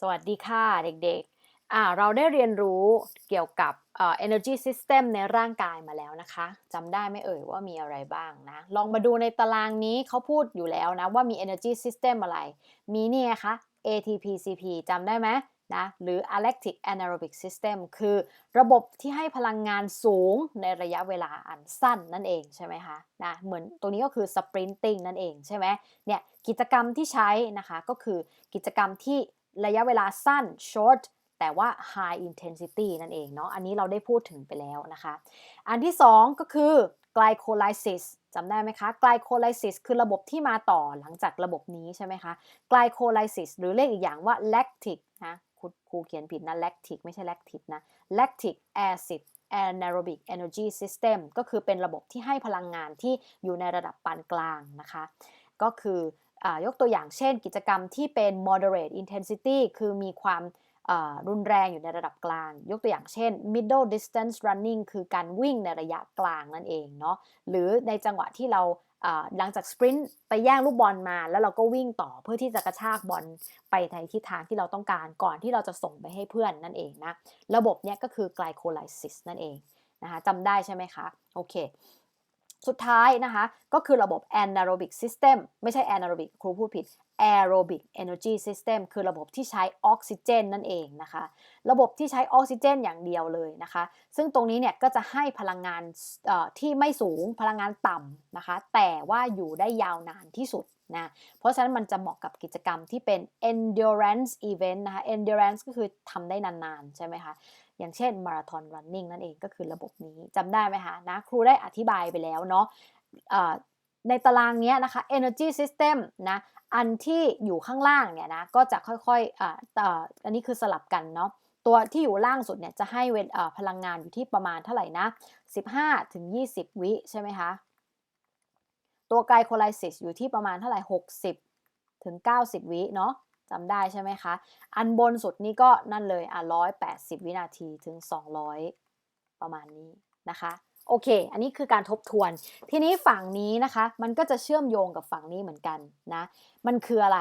สวัสดีค่ะเด็กๆ เราได้เรียนรู้เกี่ยวกับเอ่อ energy system ในร่างกายมาแล้วนะคะจำได้ไหมเอ่ยว่ามีอะไรบ้างนะ ลองมาดูในตารางนี้เขาพูดอยู่แล้วนะว่ามี energy system อะไร มีเนี่ยคะ ATP CP จำได้ไหมนะหรือ lactic anaerobic system คือระบบที่ให้พลังงานสูงในระยะเวลาอันสั้นนั่นเองใช่ไหมคะนะเหมือนตัวนี้ก็คือ sprinting นั่นเองใช่ไหมเนี่ยกิจกรรมที่ใช้นะคะก็คือกิจกรรมที่ ระยะเวลาสั้น short แต่ว่า high intensity นั่นเองเนาะ อันนี้เราได้พูดถึงไปแล้วนะคะ อันที่ 2 ก็คือ glycolysis จำได้ไหมคะ glycolysis คือระบบที่มาต่อหลังจากระบบนี้ใช่ไหมคะ glycolysis หรือเรียกอีกอย่างว่า lactic นะครูเขียนผิดนะ lactic ไม่ใช่ lactic นะ lactic acid anaerobic energy system ก็คือเป็นระบบที่ให้พลังงานที่อยู่ในระดับปานกลางนะคะ ก็คือ ยกตัวอย่างเช่น กิจกรรมที่เป็น moderate intensity คือมีความรุนแรงอยู่ในระดับกลาง ยกตัวอย่างเช่น middle distance running คือการวิ่งในระยะกลางนั่นเองเนาะหรือในจังหวะที่เราหลังจากสปรินต์ไปแย่งลูกบอลมา แล้วเราก็วิ่งต่อเพื่อที่จะกระชากบอลไปในทิศทางที่เราต้องการก่อนที่เราจะส่งไปให้เพื่อนนั่นเองนะ ระบบเนี้ยก็คือ glycolysis นั่นเองนะคะจำได้ใช่ไหมคะ โอเค สุดท้ายนะคะ ก็คือระบบ anaerobic system ไม่ใช่ anaerobic ครูพูดผิด aerobic energy system คือระบบที่ใช้ออกซิเจนนั่นเองนะคะ ระบบที่ใช้ออกซิเจนอย่างเดียวเลยนะคะ ซึ่งตรงนี้เนี่ยก็จะให้พลังงานที่ไม่สูงพลังงานต่ำนะคะ แต่ว่าอยู่ได้ยาวนานที่สุดนะ เพราะฉะนั้นมันจะเหมาะกับกิจกรรมที่เป็น endurance event นะคะ endurance ก็คือทำได้นานๆ ใช่ไหมคะ อย่างเช่นมาราธอนรันนิ่งนั่นเองก็คือระบบนี้จำได้ไหมคะนะครูได้อธิบายไปแล้วเนาะในตารางนี้นะคะ energy system นะอันที่อยู่ข้างล่างเนี่ยนะก็จะค่อยๆอ่าอันนี้คือสลับกันเนาะตัวที่อยู่ล่างสุดเนี่ยจะให้เวลพลังงานอยู่ที่ประมาณเท่าไหร่นะ 15ถึง20 วิใช่ไหมคะ ตัวไกลโคไลซิสอยู่ที่ประมาณเท่าไหร่ 60ถึง90 วิเนาะ จำได้ใช่ไหมคะ อันบนสุดนี่ก็นั่นเลยอะ180 วินาทีถึง 200 ประมาณนี้นะคะโอเค อันนี้คือการทบทวน ทีนี้ฝั่งนี้นะคะ มันก็จะเชื่อมโยงกับฝั่งนี้เหมือนกันนะ มันคืออะไร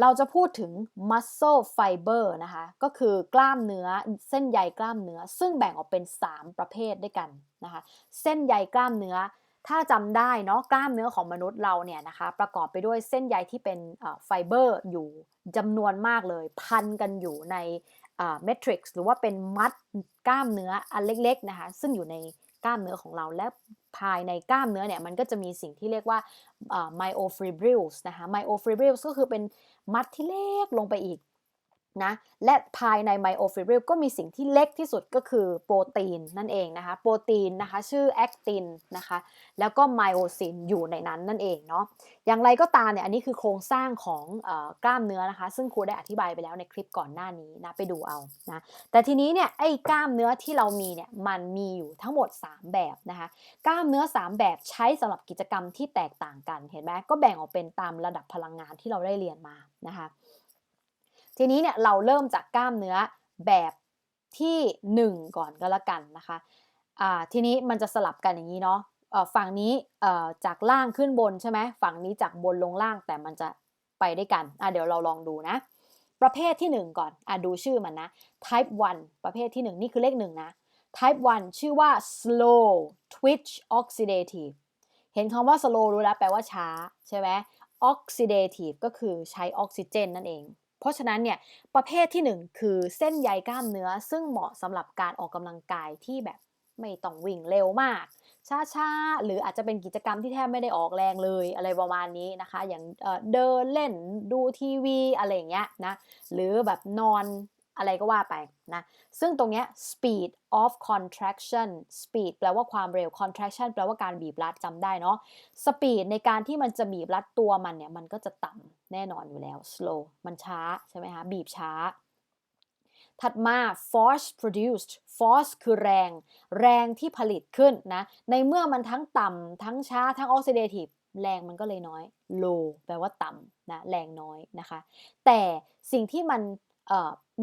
เราจะพูดถึง muscle fiber นะคะ ก็คือกล้ามเนื้อเส้นใยกล้ามเนื้อ ซึ่งแบ่งออกเป็น 3 ประเภทด้วยกันนะคะ เส้นใยกล้ามเนื้อ ถ้าจำได้เนาะกล้ามเนื้อของมนุษย์เราเนี่ยนะคะประกอบไปด้วยเส้นใยที่เป็นไฟเบอร์อยู่จำนวนมากเลย พันกันอยู่ในเมทริกซ์หรือว่าเป็นมัดกล้ามเนื้ออันเล็กๆนะคะซึ่งอยู่ในกล้ามเนื้อของเราและภายในกล้ามเนื้อเนี่ยมันก็จะมีสิ่งที่เรียกว่า myofibrils นะคะ myofibrils ก็คือเป็นมัดที่เล็กลงไปอีก นะและภายในไมโอฟิบริลก็มีสิ่งที่เล็กที่สุดก็คือโปรตีนนั่นเองนะคะโปรตีนนะคะชื่อแอคตินนะคะแล้วก็ไมโอซินอยู่ในนั้นนั่นเองเนาะอย่างไรก็ตามเนี่ยอันนี้คือโครงสร้างของอกล้ามเนื้อนะคะ ซึ่งครูได้อธิบายไปแล้วในคลิปก่อนหน้านี้นะไปดูเอานะแต่ทีนี้เนี่ยไอ้กล้ามเนื้อที่เรามีเนี่ยมันมีอยู่ทั้งหมด 3 แบบนะคะกล้ามเนื้อ 3 แบบใช้สำหรับกิจกรรมที่แตกต่างกันเห็นไหมก็แบ่งออกเป็นตามระดับพลังงานที่เราได้เรียนมานะคะ ทีนี้เนี่ยเราเริ่มจากกล้ามเนื้อแบบที่ 1 ก่อนก็แล้วกันนะคะทีนี้มันจะสลับกันอย่างนี้เนาะฝั่งนี้จากล่างขึ้นบนใช่ไหมฝั่งนี้จากบนลงล่างแต่มันจะไปได้กันเดี๋ยวเราลองดูนะ ประเภทที่ 1 ก่อนอดูชื่อมันนะ type 1 ประเภทที่ 1 นี่คือเลข1นะ type 1 ชื่อว่า slow twitch oxidative เห็นคำว่า slow รู้แล้วแปลว่าช้าใช่ไหม oxidative ก็คือใช้ออกซิเจนนั่นเอง เพราะฉะนั้นเนี่ยประเภทที่ 1 คือเส้นใยกล้ามเนื้อ ซึ่งเหมาะสำหรับการออกกำลังกายที่แบบไม่ต้องวิ่งเร็วมากช้าๆ หรืออาจจะเป็นกิจกรรมที่แทบไม่ได้ออกแรงเลยอะไรประมาณนี้นะคะ อย่างเดินเล่นดูทีวีอะไรอย่างเงี้ยนะหรือแบบนอน อะไรก็ว่าไปนะ ซึ่งตรงเนี้ย speed of contraction speed แปลว่าความเร็ว contraction แปลว่าการบีบรัดจำได้เนาะ speed ในการที่มันจะบีบรัดตัวมันเนี่ย มันก็จะต่ำแน่นอนอยู่แล้ว slow มันช้าใช่ไหมคะ บีบช้า ถัดมา force produced force คือแรง แรงที่ผลิตขึ้นนะ ในเมื่อมันทั้งต่ำทั้งช้า ทั้ง oxidative แรงมันก็เลยน้อย low แปลว่าต่ำนะ แรงน้อยนะคะ แต่สิ่งที่มัน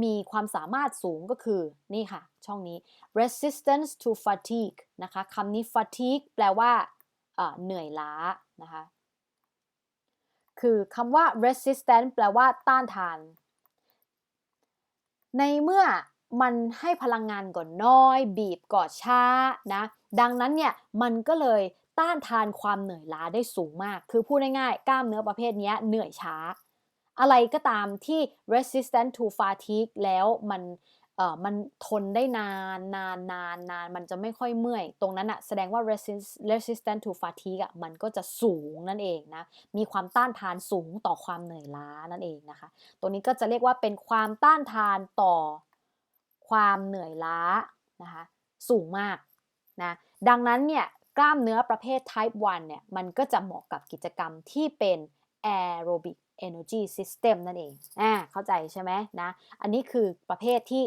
มีความสามารถสูงก็คือ นี่ค่ะ ช่องนี้ resistance to fatigue นะคะคำนี้ fatigue แปลว่าเหนื่อยล้านะคะคือคำว่า resistant แปลว่าต้านทาน ในเมื่อมันให้พลังงานก่อนน้อย บีบก่อนช้านะดังนั้นเนี่ยมันก็เลยต้านทานความเหนื่อยล้าได้สูงมาก คือพูดง่ายๆกล้ามเนื้อประเภทนี้เหนื่อยช้า อะไรก็ตามที่ resistant to fatigue แล้วมันเอ่อมันทนได้นานนานนานนานมันจะไม่ค่อยเมื่อย ตรงนั้นอะแสดงว่า resist resistant to fatigue อะมันก็จะสูงนั่นเองนะ มีความต้านทานสูงต่อความเหนื่อยล้านั่นเองนะคะ ตัวนี้ก็จะเรียกว่าเป็นความต้านทานต่อความเหนื่อยล้านะคะสูงมากนะดังนั้นเนี่ยกล้ามเนื้อประเภท type 1เนี่ยมันก็จะเหมาะกับกิจกรรมที่เป็น aerobic energy system นั่นเองอ่าเข้าใจใช่ไหมนะ อันนี้คือประเภทที่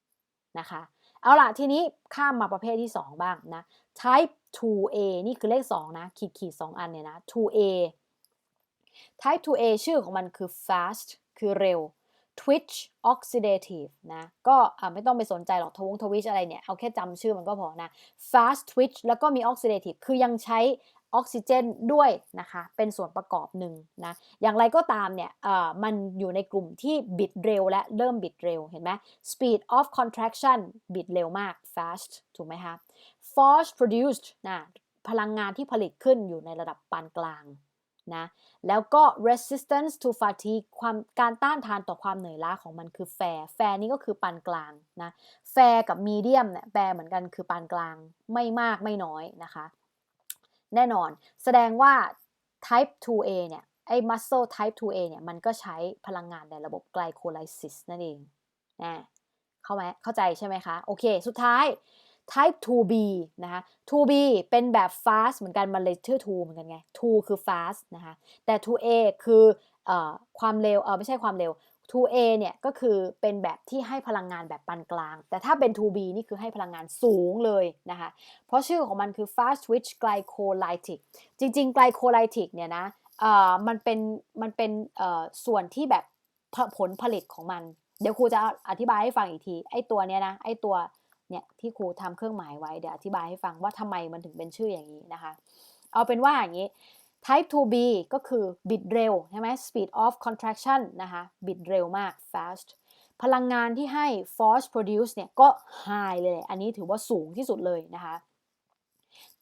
1 นะคะ เอาล่ะทีนี้ข้ามมาประเภทที่ 2 บ้างนะ type 2A นี่คือเลข 2 นะ ขีดขีด2อันเนี่ยนะ 2A type 2A ชื่อของมันคือ fast คือเร็ว twitch oxidative นะ ก็ไม่ต้องไปสนใจหรอกทวงทวิชอะไรเนี่ย เอาแค่จำชื่อมันก็พอนะ fast twitch แล้วก็มี oxidative คือยังใช้ ออกซิเจนด้วยนะคะเป็นส่วนประกอบหนึ่งนะอย่างไรก็ตามเนี่ยมันอยู่ในกลุ่มที่บิดเร็วและเริ่มบิดเร็วเห็นไหม speed of contraction บิดเร็วมาก fast ถูกไหมคะ force produced นะพลังงานที่ผลิตขึ้นอยู่ในระดับปานกลางนะแล้วก็ resistance to fatigue ความการต้านทานต่อความเหนื่อยล้าของมันคือ fair fair นี่ก็คือปานกลางนะ fair กับ medium เนี่ยแปลเหมือนกันคือปานกลางไม่มากไม่น้อยนะคะ แน่นอน แสดงว่า type 2A เนี่ย ไอ้ muscle type 2A เนี่ย มันก็ใช้พลังงานในระบบ glycolysis นั่นเองนะเข้าไหมเข้าใจใช่ไหมคะ โอเค สุดท้าย type 2B นะคะ 2B เป็นแบบ fast เหมือนกัน มันเลยชื่อ 2 เหมือนกันไง 2 คือ fast นะคะ แต่ 2A คืออความเร็ว เออไม่ใช่ความเร็ว 2A เนี่ยก็คือเป็นแบบที่ให้พลังงานแบบปานกลาง แต่ถ้าเป็น 2B นี่คือให้พลังงานสูงเลยนะคะ เพราะชื่อของมันคือ fast twitch glycolytic จริงๆ glycolytic เนี่ยนะมันเป็นมันเป็นส่วนที่แบบผลผลิตของมัน เดี๋ยวครูจะอธิบายให้ฟังอีกที ไอ้ตัวเนี้ยนะ ไอ้ตัวเนี่ยที่ครูทำเครื่องหมายไว้ เดี๋ยวอธิบายให้ฟังว่าทำไมมันถึงเป็นชื่ออย่างนี้นะคะ เอาเป็นว่าอย่างนี้ type 2b ก็คือบิดเร็วใช่ไหม speed of contraction นะคะบิดเร็วมาก fast พลังงานที่ให้ force produce เนี่ยก็ high เลย อันนี้ถือว่าสูงที่สุดเลยนะคะ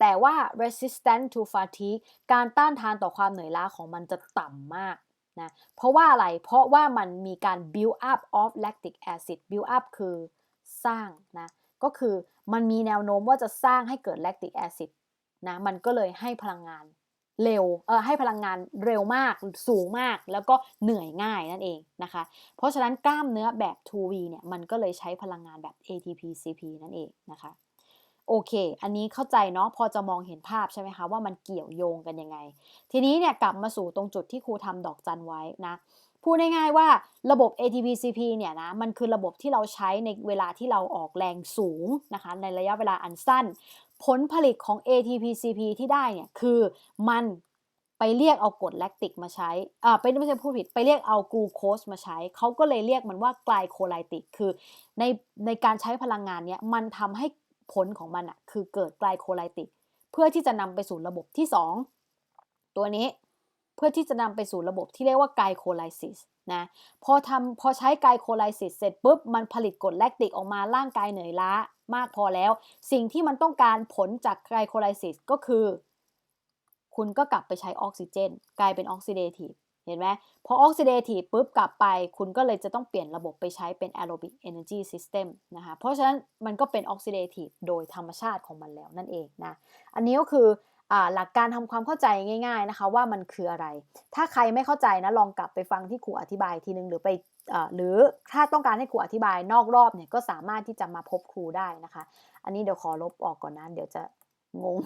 แต่ว่า resistant to fatigue การต้านทานต่อความเหนื่อยล้าของมันจะต่ำมากนะเพราะว่าอะไร เพราะว่ามันมีการ build up of lactic acid build up คือสร้างนะ ก็คือมันมีแนวโน้มว่าจะสร้างให้เกิด lactic acid นะ มันก็เลยให้พลังงาน เร็วเออให้พลังงานเร็วมากสูงมาก แล้วก็เหนื่อยง่ายนั่นเองนะคะ เพราะฉะนั้นกล้ามเนื้อแบบ 2V เนี่ยมันก็เลยใช้พลังงานแบบ ATP-CP นั่นเองนะคะโอเค อันนี้เข้าใจเนาะพอจะมองเห็นภาพใช่ไหมคะว่ามันเกี่ยวโยงกันยังไง ทีนี้เนี่ยกลับมาสู่ตรงจุดที่ครูทำดอกจันไว้นะพูดง่ายๆว่าระบบ ATP-CP เนี่ยนะมันคือระบบที่เราใช้ในเวลาที่เราออกแรงสูงนะคะในระยะเวลาอันสั้น ผลผลิตของ ATP-CP ที่ได้เนี่ยคือมันไปเรียกเอากรดแลคติกมาใช้ อ่าไปไม่ใช่พูดผิด ไปเรียกเอากลูโคสมาใช้ เขาก็เลยเรียกมันว่าไกลโคไลติก คือในในการใช้พลังงานเนี้ย มันทำให้ผลของมันอะคือเกิดไกลโคไลติก เพื่อที่จะนำไปสู่ระบบที่ 2 ตัวนี้ เพื่อที่จะนำไปสู่ระบบที่เรียกว่าไกลโคไลซิสนะ พอทำพอใช้ไกลโคไลซิสเสร็จปุ๊บ มันผลิตกรดแลคติกออกมา ร่างกายเหนื่อยล้า มากพอแล้ว สิ่งที่มันต้องการผลจากไกลโคไลซิสก็คือ คุณก็กลับไปใช้ออกซิเจน กลายเป็นออกซิเดทีฟเห็นไหมพอออกซิเดทีฟปุ๊บกลับไป คุณก็เลยจะต้องเปลี่ยนระบบไปใช้เป็นแอโรบิกเอเนจีซิสเต็มนะคะเพราะฉะนั้นมันก็เป็นออกซิเดทีฟโดยธรรมชาติของมันแล้วนั่นเองนะอันนี้ก็คือหลักการทำความเข้าใจง่าย ๆนะคะ ว่ามันคืออะไร ถ้าใครไม่เข้าใจนะลองกลับไปฟังที่ครูอธิบายทีนึงหรือไป หรือถ้าต้องการให้ครูอธิบายนอกรอบเนี่ยก็สามารถที่จะมาพบครูได้นะคะ อันนี้เดี๋ยวขอลบออกก่อนนะ เดี๋ยวจะงง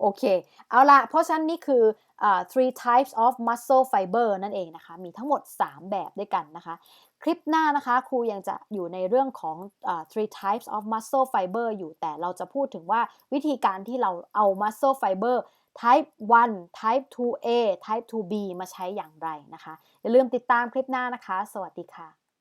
โอเค เอาละเพราะฉะนั้นนี่คือ uh, three types of muscle fiber นั่นเองนะคะ มีทั้งหมด 3 แบบด้วยกันนะคะ คลิปหน้านะคะครูยังจะอยู่ในเรื่องของ uh, three types of muscle fiber อยู่แต่เราจะพูดถึงว่าวิธีการที่เราเอา muscle fiber type 1 type 2A type 2B มาใช้อย่างไรนะคะ อย่าลืมติดตามคลิปหน้านะคะ สวัสดีค่ะ